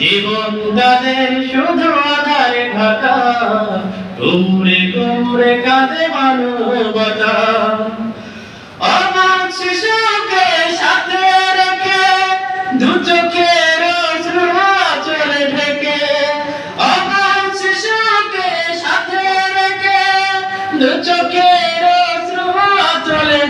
জীবন তাদের শুধু আধারে ঢাকা কুমড়ে কুমড়ে কাঁদে মানবতা অনাথ শিশুকে সাথে রেখে দু চোখের চলে ঢেকে। অনাথ শিশুকে রেখে চলে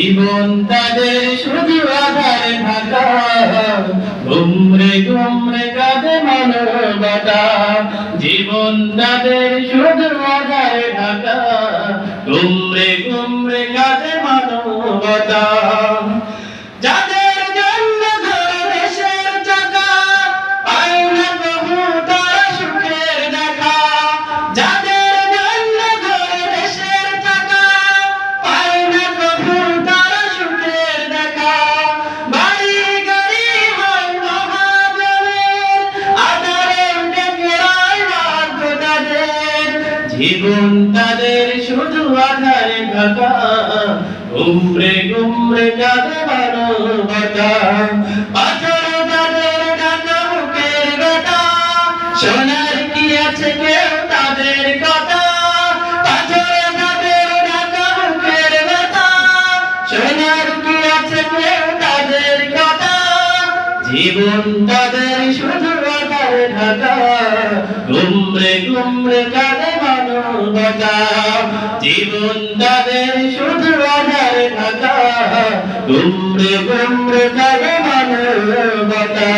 জীবন তাদের শুধু আধারে ঢাকা ঘুমরে ঘুমরে কাঁদে মানবতা। জীবন তাদের শুধু আধারে ঢাকা ঘুমরে ঘুমরে কাঁদে মানবতা। জীবন তাদের শুধু আধারে ঢাকা। গুমরে গুমরে কাঁদে মানবতা। পাথর তাদের ঢাকা বুকের গোটা সোনার কি আছে কেউ তাদের কথা? পাথর তাদের ঢাকা বুকের গোটা সোনার কি আছে কেউ তাদের কথা? জীবন তাদের শুধু আধারে ঢাকা। গুমরে গুমরে কাঁদে মানবতা জীবন তাদের শুধু আধারে ঢাকা গুমরে গুমরে কাঁদে মানবতা।